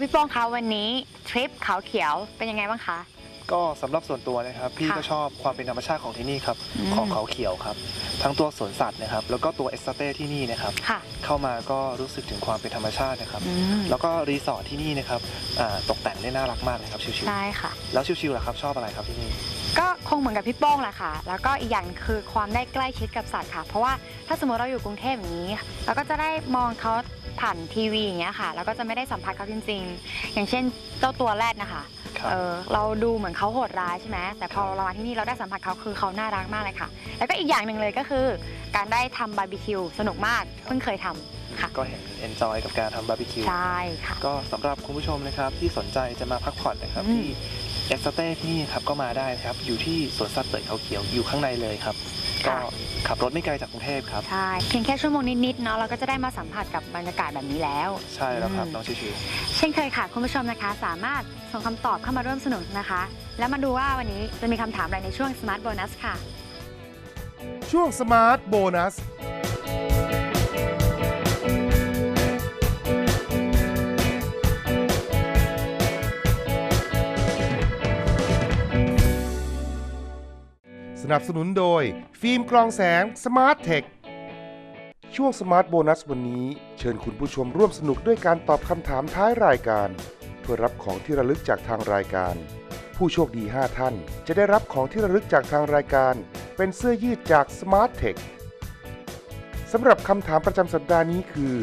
พี่โป้งคะวันนี้ทริปเขาเขียวเป็นยังไงบ้างคะ ก็สำหรับส่วนตัวนะครับ พี่ค่ะก็ชอบความเป็นธรรมชาติของที่นี่ครับ อืม ของเขาเขียวครับ ทั้งตัวสวนสัตว์นะครับ แล้วก็ตัวเอสเต้ที่นี่นะครับ ค่ะเข้ามาก็รู้สึกถึงความเป็นธรรมชาตินะครับ อืมแล้วก็รีสอร์ทที่นี่นะครับอ่าตกแต่งได้น่ารักมากเลยครับชิวใช่ค่ะ ๆแล้วชิวๆล่ะครับชอบอะไรครับที่นี่ ก็คงเหมือนกับพี่โป้งแหละค่ะ แล้วก็อีกอย่างคือความได้ใกล้ชิดกับสัตว์ค่ะ เพราะว่าถ้าสมมติเราอยู่กรุงเทพอย่างนี้ เราก็จะได้มองเขา ผ่านทีวีอย่างเงี้ยค่ะ แล้วก็จะไม่ได้สัมผัสเขาจริงๆ อย่างเช่นเจ้าตัวแรดนะคะครับ เออเราดูเหมือนเขาโหดร้ายใช่ไหมแต่พอเรามาที่นี่เราได้สัมผัสเขาคือเขาน่ารักมากเลยค่ะ แล้วก็อีกอย่างหนึ่งเลยก็คือ การได้ทำบาร์บีคิวสนุกมากเพิ่งเคยทำค่ะ ก็เห็นเอนจอยกับการทำบาร์บีคิว ใช่ค่ะ ก็สำหรับคุณผู้ชมนะครับที่สนใจจะมาพักผ่อนนะครับ อืม ที่เอสเต้ที่นี่ครับก็มาได้นะครับ อยู่ที่สวนสัตว์เปิดเขาเขียวอยู่ข้างในเลยครับ ก็ขับรถไม่ไกลจากกรุงเทพครับ ใช่เพียงแค่ชั่วโมงนิดๆเนาะเราก็จะได้มาสัมผัสกับบรรยากาศแบบนี้แล้ว ใช่แล้วครับ อืม น้องชิวเช่นเคยค่ะ คุณผู้ชมนะคะ สามารถส่งคำตอบเข้ามาร่วมสนุกนะคะ แล้วมาดูว่าวันนี้จะมีคำถามอะไรในช่วง Smart Bonus ค่ะ ช่วงสมาร์ทโบนัส นับสนุนโดย ฟิล์มกรองแสงสมาร์ทเทคช่วงสมาร์ทโบนัสวันนี้ เชิญคุณผู้ชมร่วมสนุกด้วยการตอบคำถามท้ายรายการ เพื่อรับของที่ระลึกจากทางรายการ ผู้โชคดี 5 ท่าน จะได้รับของที่ระลึกจากทางรายการ เป็นเสื้อยืดจาก Smart Tech สำหรับคำถามประจำสัปดาห์นี้คือ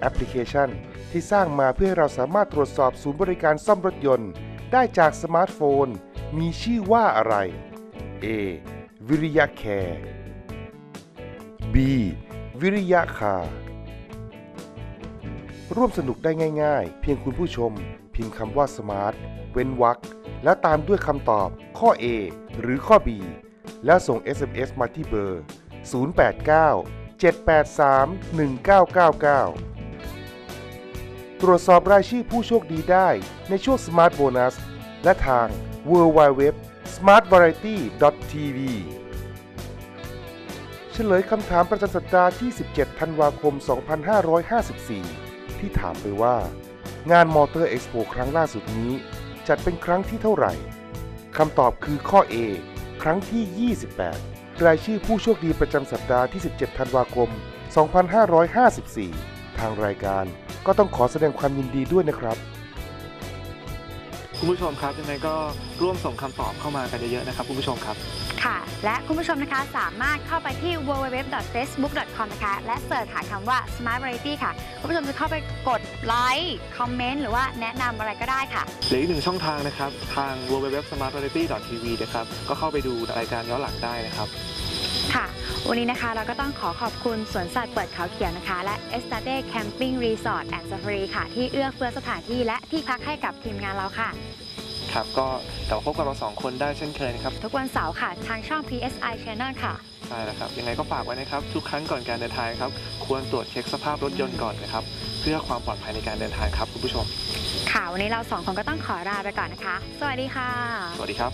แอปพลิเคชัน ที่สร้างมาเพื่อให้เราสามารถตรวจสอบศูนย์บริการซ่อมรถยนต์ ได้จากสมาร์ทโฟน มีชื่อว่าอะไร A. วิริยะแคร์ B. วิริยะคา ร่วมสนุกได้ง่าย ๆ เพียงคุณผู้ชม พิมพ์คำว่า Smart เว้นวรรคแล้วตามด้วยคำตอบข้อ A หรือข้อ B แล้วส่ง SMS มาที่เบอร์ 089 783 1999 ตรวจสอบรายชื่อผู้โชคดีได้ในช่วง Smart Bonus และทาง www smartvariety tv ฉลยคำถามประจำสัปดาห์ที่ 17 ธันวาคม 2554 ที่ถามไปว่า งานมอเตอร์เอ็กซ์โปครั้งล่าสุดนี้ จัดเป็นครั้งที่เท่าไหร่คำตอบคือข้อ A ครั้งที่ 28 รายชื่อผู้โชคดีประจำสัปดาห์ที่ 17 ธันวาคม 2554 ทางรายการก็ต้องขอแสดงความยินดีด้วยนะครับคุณผู้ชมครับยังไงก็ร่วมส่งคำตอบเข้ามากันเยอะๆนะครับคุณผู้ชมครับ ค่ะ และคุณผู้ชมนะคะสามารถเข้าไปที่ www.facebook.com นะคะและเสิร์ชหาคำว่า Smart Variety ค่ะ คุณผู้ชมจะเข้าไปกดไลค์คอมเมนต์หรือว่าแนะนำอะไรก็ได้ค่ะ หรืออีกหนึ่งช่องทางนะครับ ทาง www.smartvariety.tv นะครับ ก็เข้าไปดูรายการย้อนหลังได้นะครับ ค่ะ วันนี้นะคะเราก็ต้องขอขอบคุณสวนสัตว์เปิดเขาเขียวนะคะ และ e s t a d e Camping Resort and Safari ค่ะ ที่เอื้อเฟื้อสถานที่และที่พักให้กับทีมงานเราค่ะ ครับก็กลับมาพบกับเราสองคนได้เช่นเคยนะครับ ทุกวันเสาร์ค่ะ ทางช่อง PSI Channel ค่ะ ใช่แล้วครับ ยังไงก็ฝากไว้นะครับ ทุกครั้งก่อนการเดินทางครับ ควรตรวจเช็คสภาพรถยนต์ก่อนนะครับ เพื่อความปลอดภัยในการเดินทางครับคุณผู้ชม ค่ะ วันนี้เราสองคนก็ต้องขอลาไปก่อนนะคะ สวัสดีค่ะ สวัสดีครับ